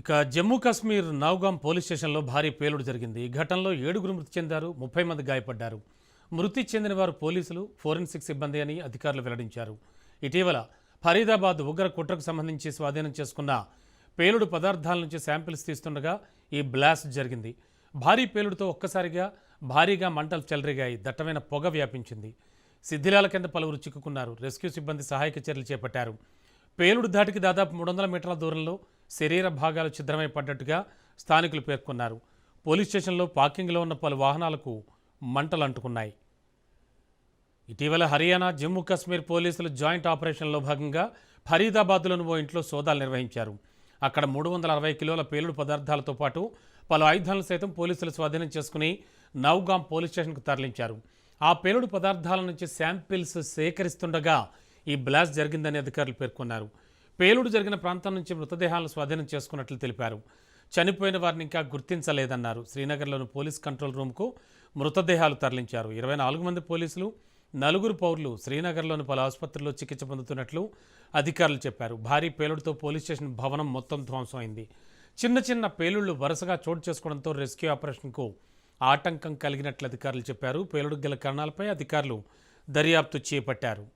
ఇక జమ్మూ కాశ్మీర్ నౌగాం పోలీస్ స్టేషన్లో భారీ పేలుడు జరిగింది. ఈ ఘటనలో ఏడుగురు మృతి చెందారు ముప్పై మంది గాయపడ్డారు. మృతి చెందిన వారు పోలీసులు ఫోరెన్సిక్ సిబ్బంది అని అధికారులు వెల్లడించారు. ఇటీవల ఫరీదాబాద్ ఉగ్ర కుట్రకు సంబంధించి స్వాధీనం చేసుకున్న పేలుడు పదార్థాల నుంచి శాంపిల్స్ తీస్తుండగా ఈ బ్లాస్ట్ జరిగింది. భారీ పేలుడుతో ఒక్కసారిగా భారీగా మంటలు చెలరిగాయి దట్టమైన పొగ వ్యాపించింది. సిద్ధిలాల కింద పలువురు చిక్కుకున్నారు. రెస్క్యూ సిబ్బంది సహాయక చర్యలు చేపట్టారు. పేలుడు ధాటికి దాదాపు మూడు వందల మీటర్ల దూరంలో శరీర భాగాలు ఛిద్రమై పడ్డట్టుగా స్థానికులు పేర్కొన్నారు. పోలీస్ స్టేషన్లో పార్కింగ్లో ఉన్న పలు వాహనాలకు మంటలు అంటుకున్నాయి ఇటీవల హర్యానా జమ్మూ కాశ్మీర్ పోలీసులు జాయింట్ ఆపరేషన్లో భాగంగా ఫరీదాబాద్లోని ఓ ఇంట్లో సోదాలు నిర్వహించారు. అక్కడ మూడు వందల అరవై కిలోల పేలుడు పదార్థాలతో పాటు పలు ఆయుధాలను సైతం పోలీసులు స్వాధీనం చేసుకుని నౌగాం పోలీస్ స్టేషన్కు తరలించారు. ఆ పేలుడు పదార్థాల నుంచి శాంపిల్స్ సేకరిస్తుండగా ఈ బ్లాస్ట్ జరిగిందని అధికారులు పేర్కొన్నారు. పేలుడు జరిగిన ప్రాంతం నుంచి మృతదేహాలను స్వాధీనం చేసుకున్నట్లు తెలిపారు. చనిపోయిన వారిని ఇంకా గుర్తించలేదన్నారు. శ్రీనగర్లోని పోలీస్ కంట్రోల్ రూమ్కు మృతదేహాలు తరలించారు. ఇరవై నాలుగు మంది పోలీసులు నలుగురు పౌరులు శ్రీనగర్లోని పలు ఆసుపత్రుల్లో చికిత్స పొందుతున్నట్లు అధికారులు చెప్పారు. భారీ పేలుడుతో పోలీస్ స్టేషన్ భవనం మొత్తం ధ్వంసమైంది. చిన్న చిన్న పేలుళ్ళు వరుసగా చోటు చేసుకోవడంతో రెస్క్యూ ఆపరేషన్కు ఆటంకం కలిగినట్లు అధికారులు చెప్పారు. పేలుడు గల కారణాలపై అధికారులు దర్యాప్తు చేపట్టారు.